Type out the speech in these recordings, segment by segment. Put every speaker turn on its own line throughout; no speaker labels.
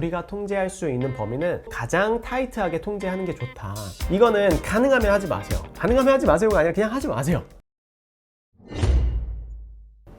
우리가 통제할 수 있는 범위는 가장 타이트하게 통제하는 게 좋다. 이거는 가능하면 하지 마세요. 가능하면 하지 마세요가 아니라 그냥 하지 마세요.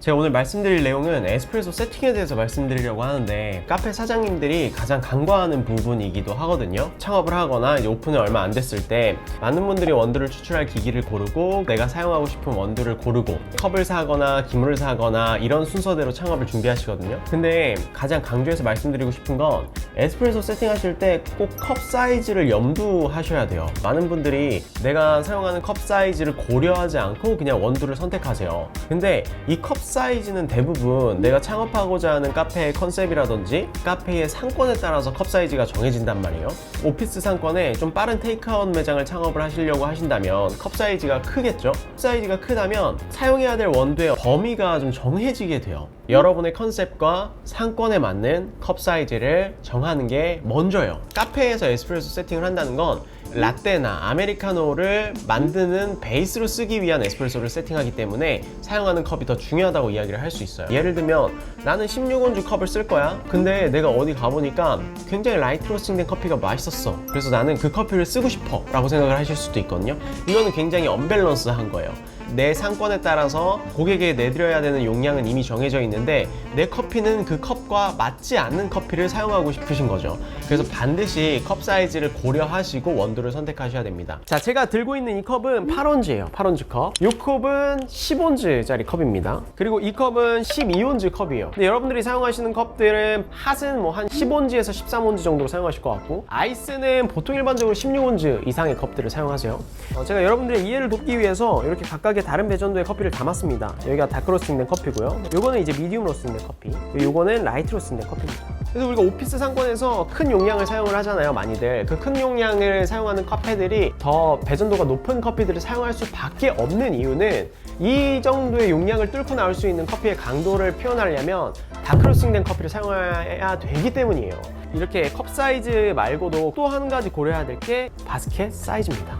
제가 오늘 말씀드릴 내용은 에스프레소 세팅에 대해서 말씀드리려고 하는데 카페 사장님들이 가장 간과하는 부분이기도 하거든요. 창업을 하거나 오픈을 얼마 안 됐을 때 많은 분들이 원두를 추출할 기기를 고르고 내가 사용하고 싶은 원두를 고르고 컵을 사거나 기물을 사거나 이런 순서대로 창업을 준비하시거든요. 근데 가장 강조해서 말씀드리고 싶은 건 에스프레소 세팅하실 때 꼭 컵 사이즈를 염두하셔야 돼요. 많은 분들이 내가 사용하는 컵 사이즈를 고려하지 않고 그냥 원두를 선택하세요. 근데 이컵 사이즈는 대부분 내가 창업하고자 하는 카페의 컨셉이라든지 카페의 상권에 따라서 컵 사이즈가 정해진단 말이에요. 오피스 상권에 좀 빠른 테이크아웃 매장을 창업을 하시려고 하신다면 컵 사이즈가 크겠죠? 컵 사이즈가 크다면 사용해야 될 원두의 범위가 좀 정해지게 돼요. 여러분의 컨셉과 상권에 맞는 컵 사이즈를 정하는 게 먼저예요. 카페에서 에스프레소 세팅을 한다는 건 라떼나 아메리카노를 만드는 베이스로 쓰기 위한 에스프레소를 세팅하기 때문에 사용하는 컵이 더 중요하다고 이야기를 할 수 있어요. 예를 들면 나는 16온즈 컵을 쓸 거야. 근데 내가 어디 가보니까 굉장히 라이트 로스팅된 커피가 맛있었어. 그래서 나는 그 커피를 쓰고 싶어 라고 생각을 하실 수도 있거든요. 이거는 굉장히 언밸런스한 거예요. 내 상권에 따라서 고객에게 내드려야 되는 용량은 이미 정해져 있는데 내 커피는 그 컵과 맞지 않는 커피를 사용하고 싶으신 거죠. 그래서 반드시 컵 사이즈를 고려하시고 원두를 선택하셔야 됩니다. 자, 제가 들고 있는 이 컵은 8온즈예요. 8온즈 컵. 이 컵은 10온즈짜리 컵입니다. 그리고 이 컵은 12온즈 컵이에요. 근데 여러분들이 사용하시는 컵들은 핫은 뭐 한 10온즈에서 13온즈 정도로 사용하실 것 같고 아이스는 보통 일반적으로 16온즈 이상의 컵들을 사용하세요. 어, 제가 여러분들의 이해를 돕기 위해서 이렇게 각각의 다른 배전도의 커피를 담았습니다. 여기가 다크 로스팅된 커피고요. 요거는 이제 미디움 로스팅된 커피. 요거는 라이트 로스팅된 커피입니다. 그래서 우리가 오피스 상권에서 큰 용량을 사용을 하잖아요, 많이들. 그 큰 용량을 사용하는 카페들이 더 배전도가 높은 커피들을 사용할 수밖에 없는 이유는 이 정도의 용량을 뚫고 나올 수 있는 커피의 강도를 표현하려면 다크로스팅된 커피를 사용해야 되기 때문이에요. 이렇게 컵 사이즈 말고도 또 한 가지 고려해야 될 게 바스켓 사이즈입니다.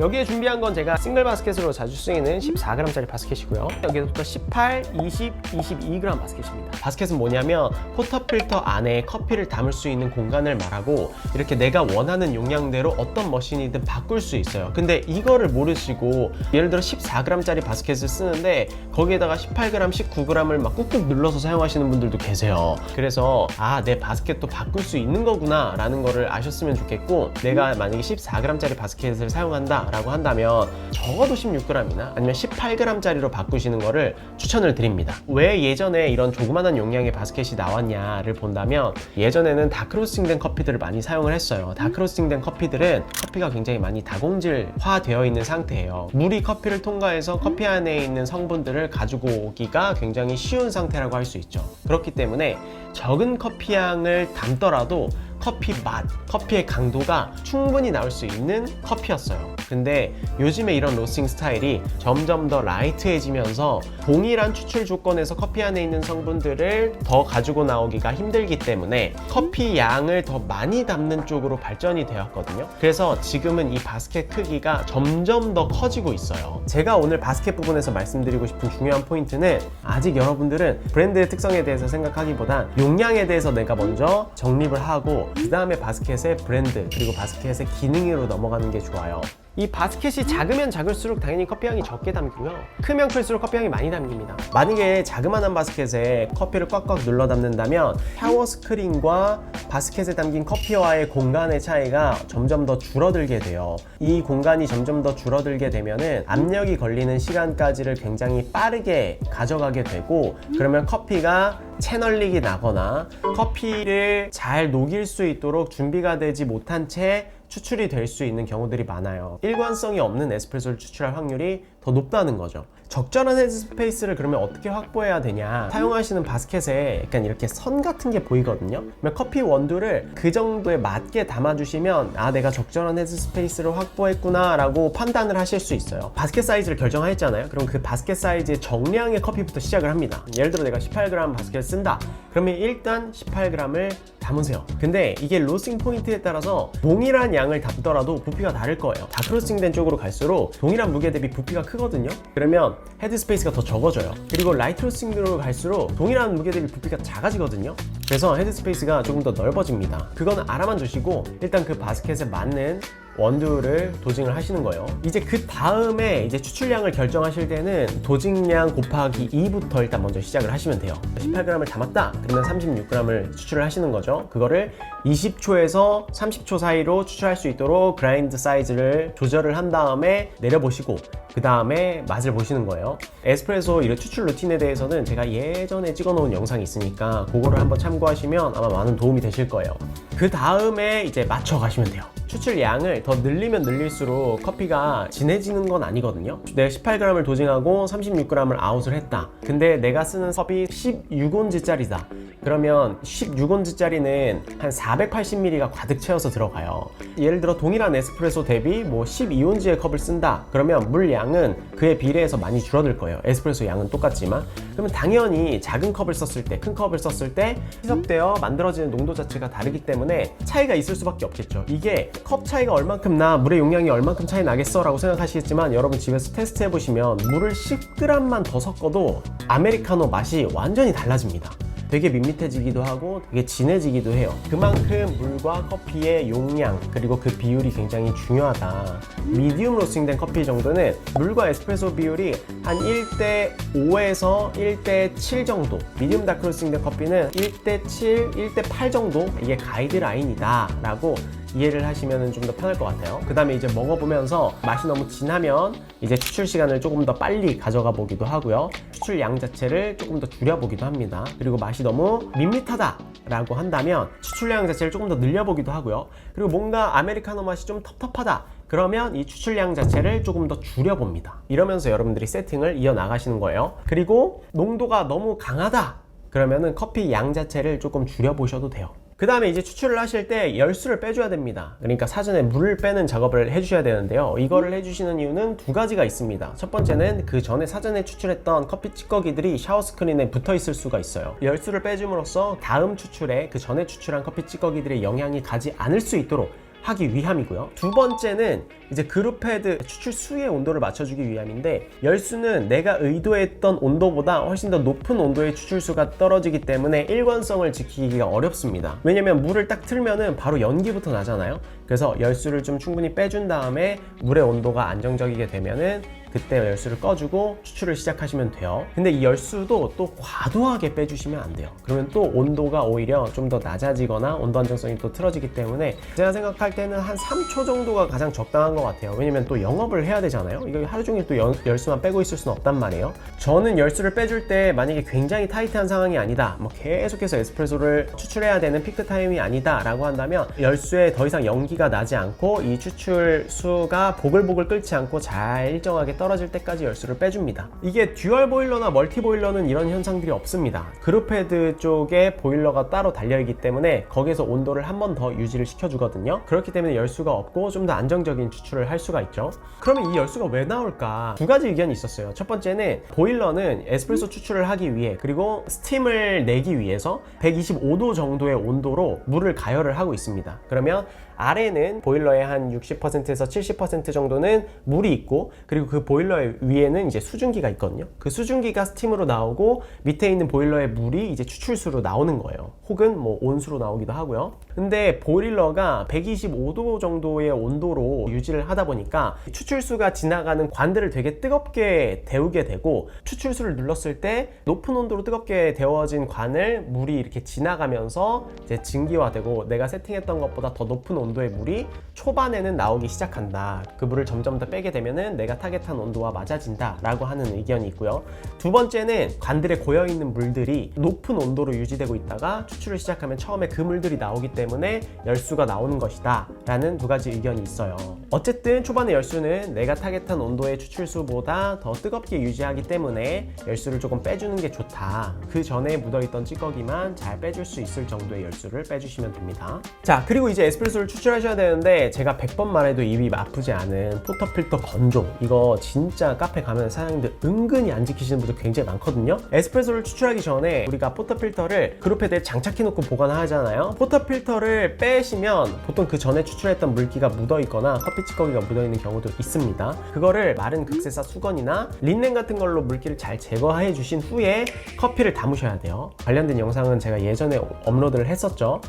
여기에 준비한 건 제가 싱글 바스켓으로 자주 쓰이는 14g짜리 바스켓이고요. 여기서부터 18, 20, 22g 바스켓입니다. 바스켓은 뭐냐면 포터 필터 안에 커피를 담을 수 있는 공간을 말하고 이렇게 내가 원하는 용량대로 어떤 머신이든 바꿀 수 있어요. 근데 이거를 모르시고 예를 들어 14g짜리 바스켓을 쓰는데 거기에다가 18g, 19g을 막 꾹꾹 눌러서 사용하시는 분들도 계세요. 그래서 아, 내 바스켓도 바꿀 수 있는 거구나 라는 거를 아셨으면 좋겠고 내가 만약에 14g짜리 바스켓을 사용한다 라고 한다면 적어도 16g이나 아니면 18g짜리로 바꾸시는 거를 추천을 드립니다. 왜 예전에 이런 조그만한 용량의 바스켓이 나왔냐를 본다면 예전에는 다크로스팅된 커피들을 많이 사용을 했어요. 다크로스팅된 커피들은 커피가 굉장히 많이 다공질화 되어 있는 상태예요. 물이 커피를 통과해서 커피 안에 있는 성분들을 가지고 오기가 굉장히 쉬운 상태라고 할 수 있죠. 그렇기 때문에 적은 커피 향을 담더라도 커피 맛, 커피의 강도가 충분히 나올 수 있는 커피였어요. 근데 요즘에 이런 로스팅 스타일이 점점 더 라이트해지면서 동일한 추출 조건에서 커피 안에 있는 성분들을 더 가지고 나오기가 힘들기 때문에 커피 양을 더 많이 담는 쪽으로 발전이 되었거든요. 그래서 지금은 이 바스켓 크기가 점점 더 커지고 있어요. 제가 오늘 바스켓 부분에서 말씀드리고 싶은 중요한 포인트는 아직 여러분들은 브랜드의 특성에 대해서 생각하기보단 용량에 대해서 내가 먼저 정립을 하고 그 다음에 바스켓의 브랜드 그리고 바스켓의 기능으로 넘어가는 게 좋아요. 이 바스켓이 작으면 작을수록 당연히 커피향이 적게 담기고요. 크면 클수록 커피향이 많이 담깁니다. 만약에 자그마한 바스켓에 커피를 꽉꽉 눌러 담는다면 샤워 스크린과 바스켓에 담긴 커피와의 공간의 차이가 점점 더 줄어들게 돼요. 이 공간이 점점 더 줄어들게 되면은 압력이 걸리는 시간까지를 굉장히 빠르게 가져가게 되고 그러면 커피가 채널릭이 나거나 커피를 잘 녹일 수 있도록 준비가 되지 못한 채 추출이 될 수 있는 경우들이 많아요. 일관성이 없는 에스프레소를 추출할 확률이 더 높다는 거죠. 적절한 헤드 스페이스를 그러면 어떻게 확보해야 되냐? 사용하시는 바스켓에 약간 이렇게 선 같은 게 보이거든요. 그러면 커피 원두를 그 정도에 맞게 담아주시면 아 내가 적절한 헤드 스페이스를 확보했구나 라고 판단을 하실 수 있어요. 바스켓 사이즈를 결정했잖아요. 그럼 그 바스켓 사이즈의 정량의 커피부터 시작을 합니다. 예를 들어 내가 18g 바스켓을 쓴다. 그러면 일단 18g을 담으세요. 근데 이게 로스팅 포인트에 따라서 동일한 양을 담더라도 부피가 다를 거예요. 다 크로스팅된 쪽으로 갈수록 동일한 무게 대비 부피가 크거든요. 그러면 헤드 스페이스가 더 적어져요. 그리고 라이트 로스팅으로 갈수록 동일한 무게 대비 부피가 작아지거든요. 그래서 헤드 스페이스가 조금 더 넓어집니다. 그거는 알아만 두시고 일단 그 바스켓에 맞는 원두를 도징을 하시는 거예요. 이제 그 다음에 이제 추출량을 결정하실 때는 도징량 곱하기 2부터 일단 먼저 시작을 하시면 돼요. 18g을 담았다. 그러면 36g을 추출을 하시는 거죠. 그거를 20초에서 30초 사이로 추출할 수 있도록 그라인드 사이즈를 조절을 한 다음에 내려보시고 그 다음에 맛을 보시는 거예요. 에스프레소 이런 추출 루틴에 대해서는 제가 예전에 찍어 놓은 영상이 있으니까 그거를 한번 참고하시면 아마 많은 도움이 되실 거예요. 그 다음에 이제 맞춰 가시면 돼요. 추출 양을 더 늘리면 늘릴수록 커피가 진해지는 건 아니거든요. 내가 18g을 도징하고 36g을 아웃을 했다. 근데 내가 쓰는 컵이 16온즈짜리다. 그러면 16온즈짜리는 한 480ml가 가득 채워서 들어가요. 예를 들어 동일한 에스프레소 대비 뭐 12온즈의 컵을 쓴다. 그러면 물 양은 그에 비례해서 많이 줄어들 거예요. 에스프레소 양은 똑같지만. 그러면 당연히 작은 컵을 썼을 때, 큰 컵을 썼을 때 희석되어 만들어지는 농도 자체가 다르기 때문에 차이가 있을 수밖에 없겠죠. 이게 컵 차이가 얼만큼 나, 물의 용량이 얼만큼 차이 나겠어 라고 생각하시겠지만 여러분 집에서 테스트 해보시면 물을 10g만 더 섞어도 아메리카노 맛이 완전히 달라집니다. 되게 밋밋해지기도 하고 되게 진해지기도 해요. 그만큼 물과 커피의 용량 그리고 그 비율이 굉장히 중요하다. 미디움 로스팅된 커피 정도는 물과 에스프레소 비율이 한 1대 5에서 1대 7 정도. 미디움 다크 로스팅된 커피는 1대 7, 1대 8 정도 이게 가이드라인이다라고 이해를 하시면 좀 더 편할 것 같아요. 그 다음에 이제 먹어보면서 맛이 너무 진하면 이제 추출 시간을 조금 더 빨리 가져가 보기도 하고요. 추출 양 자체를 조금 더 줄여보기도 합니다. 그리고 맛이 너무 밋밋하다 라고 한다면 추출량 자체를 조금 더 늘려보기도 하고요. 그리고 뭔가 아메리카노 맛이 좀 텁텁하다. 그러면 이 추출량 자체를 조금 더 줄여봅니다. 이러면서 여러분들이 세팅을 이어나가시는 거예요. 그리고 농도가 너무 강하다. 그러면은 커피 양 자체를 조금 줄여보셔도 돼요. 그 다음에 이제 추출을 하실 때 열수를 빼줘야 됩니다. 그러니까 사전에 물을 빼는 작업을 해주셔야 되는데요. 이거를 해주시는 이유는 두 가지가 있습니다. 첫 번째는 그 전에 사전에 추출했던 커피 찌꺼기들이 샤워 스크린에 붙어 있을 수가 있어요. 열수를 빼줌으로써 다음 추출에 그 전에 추출한 커피 찌꺼기들의 영향이 가지 않을 수 있도록 하기 위함이고요. 두 번째는 이제 그룹 헤드 추출 수의 온도를 맞춰주기 위함인데 열수는 내가 의도했던 온도보다 훨씬 더 높은 온도의 추출수가 떨어지기 때문에 일관성을 지키기가 어렵습니다. 왜냐면 물을 딱 틀면은 바로 연기부터 나잖아요. 그래서 열수를 좀 충분히 빼준 다음에 물의 온도가 안정적이게 되면은 그때 열수를 꺼주고 추출을 시작하시면 돼요. 근데 이 열수도 또 과도하게 빼주시면 안 돼요. 그러면 또 온도가 오히려 좀 더 낮아지거나 온도 안정성이 또 틀어지기 때문에 제가 생각할 때는 한 3초 정도가 가장 적당한 것 같아요. 왜냐면 또 영업을 해야 되잖아요. 이거 하루 종일 또 연- 열수만 빼고 있을 수는 없단 말이에요. 저는 열수를 빼줄 때 만약에 굉장히 타이트한 상황이 아니다. 뭐 계속해서 에스프레소를 추출해야 되는 피크 타임이 아니다 라고 한다면 열수에 더 이상 연기가 나지 않고 이 추출 수가 보글보글 끓지 않고 잘 일정하게 떨어질 때까지 열수를 빼줍니다. 이게 듀얼 보일러나 멀티 보일러는 이런 현상들이 없습니다. 그룹 헤드 쪽에 보일러가 따로 달려있기 때문에 거기에서 온도를 한 번 더 유지를 시켜주거든요. 그렇기 때문에 열수가 없고 좀 더 안정적인 추출을 할 수가 있죠. 그러면 이 열수가 왜 나올까? 두 가지 의견이 있었어요. 첫 번째는 보일러는 에스프레소 추출을 하기 위해 그리고 스팀을 내기 위해서 125도 정도의 온도로 물을 가열을 하고 있습니다. 그러면 아래는 보일러의 한 60%에서 70% 정도는 물이 있고 그리고 그 보일러 위에는 이제 수증기가 있거든요. 그 수증기가 스팀으로 나오고 밑에 있는 보일러의 물이 이제 추출수로 나오는 거예요. 혹은 뭐 온수로 나오기도 하고요. 근데 보일러가 125도 정도의 온도로 유지를 하다 보니까 추출수가 지나가는 관들을 되게 뜨겁게 데우게 되고 추출수를 눌렀을 때 높은 온도로 뜨겁게 데워진 관을 물이 이렇게 지나가면서 이제 증기화되고 내가 세팅했던 것보다 더 높은 온도의 물이 초반에는 나오기 시작한다. 그 물을 점점 더 빼게 되면은 내가 타겟한 온도와 맞아진다라고 하는 의견이 있고요. 두 번째는 관들에 고여 있는 물들이 높은 온도로 유지되고 있다가 추출을 시작하면 처음에 그 물들이 나오기 때문에 열수가 나오는 것이다라는 두 가지 의견이 있어요. 어쨌든 초반의 열수는 내가 타겟한 온도의 추출수보다 더 뜨겁게 유지하기 때문에 열수를 조금 빼주는 게 좋다. 그 전에 묻어있던 찌꺼기만 잘 빼줄 수 있을 정도의 열수를 빼주시면 됩니다. 자, 그리고 이제 에스프레소를 추출하셔야 되는데 제가 100번 말해도 입이 아프지 않은 포터필터 건조 이거 진짜 카페 가면 사장님들 은근히 안 지키시는 분들 굉장히 많거든요. 에스프레소를 추출하기 전에 우리가 포터 필터를 그룹헤드에 장착해 놓고 보관하잖아요. 포터 필터를 빼시면 보통 그 전에 추출했던 물기가 묻어 있거나 커피 찌꺼기가 묻어 있는 경우도 있습니다. 그거를 마른 극세사 수건이나 린넨 같은 걸로 물기를 잘 제거해 주신 후에 커피를 담으셔야 돼요. 관련된 영상은 제가 예전에 업로드를 했었죠.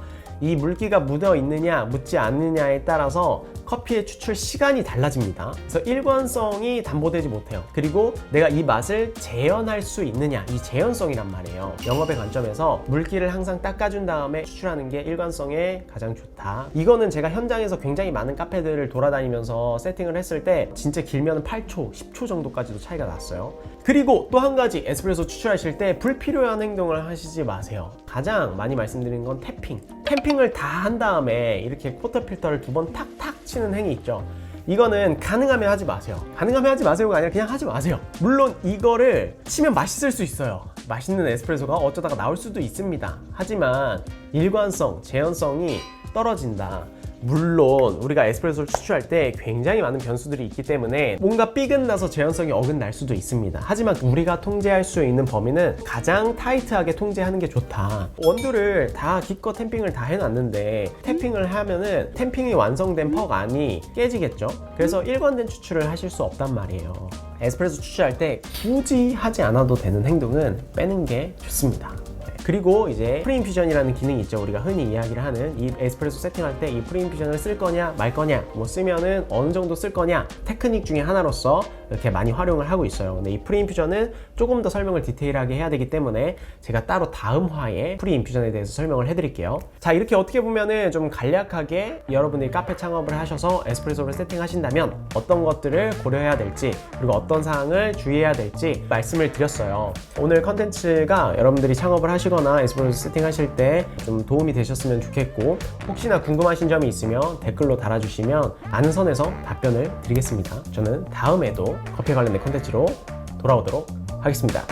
이 물기가 묻어 있느냐 묻지 않느냐에 따라서 커피의 추출 시간이 달라집니다. 그래서 일관성이 담보되지 못해요. 그리고 내가 이 맛을 재현할 수 있느냐 이 재현성이란 말이에요. 영업의 관점에서 물기를 항상 닦아준 다음에 추출하는 게 일관성에 가장 좋다. 이거는 제가 현장에서 굉장히 많은 카페들을 돌아다니면서 세팅을 했을 때 진짜 길면 8초, 10초 정도까지도 차이가 났어요. 그리고 또 한 가지 에스프레소 추출하실 때 불필요한 행동을 하시지 마세요. 가장 많이 말씀드리는 건 태핑. 템핑을 다 한 다음에 이렇게 쿼터 필터를 두 번 탁탁 치는 행위 있죠. 이거는 가능하면 하지 마세요. 가능하면 하지 마세요가 아니라 그냥 하지 마세요. 물론 이거를 치면 맛있을 수 있어요. 맛있는 에스프레소가 어쩌다가 나올 수도 있습니다. 하지만 일관성, 재현성이 떨어진다. 물론 우리가 에스프레소를 추출할 때 굉장히 많은 변수들이 있기 때문에 뭔가 삐긋나서 재현성이 어긋날 수도 있습니다. 하지만 우리가 통제할 수 있는 범위는 가장 타이트하게 통제하는 게 좋다. 원두를 다 기껏 템핑을 다 해놨는데 템핑을 하면은 템핑이 완성된 퍽 안이 깨지겠죠. 그래서 일관된 추출을 하실 수 없단 말이에요. 에스프레소 추출할 때 굳이 하지 않아도 되는 행동은 빼는 게 좋습니다. 그리고 이제 프리인퓨전이라는 기능이 있죠. 우리가 흔히 이야기를 하는 이 에스프레소 세팅할 때 이 프리인퓨전을 쓸 거냐 말 거냐 뭐 쓰면은 어느 정도 쓸 거냐 테크닉 중에 하나로서 이렇게 많이 활용을 하고 있어요. 근데 이 프리인퓨전은 조금 더 설명을 디테일하게 해야 되기 때문에 제가 따로 다음 화에 프리인퓨전에 대해서 설명을 해드릴게요. 자 이렇게 어떻게 보면은 좀 간략하게 여러분들이 카페 창업을 하셔서 에스프레소를 세팅하신다면 어떤 것들을 고려해야 될지 그리고 어떤 사항을 주의해야 될지 말씀을 드렸어요. 오늘 컨텐츠가 여러분들이 창업을 하시거나 에스프레소 세팅하실 때 좀 도움이 되셨으면 좋겠고 혹시나 궁금하신 점이 있으면 댓글로 달아주시면 아는 선에서 답변을 드리겠습니다. 저는 다음에도 커피 관련된 컨텐츠로 돌아오도록 하겠습니다.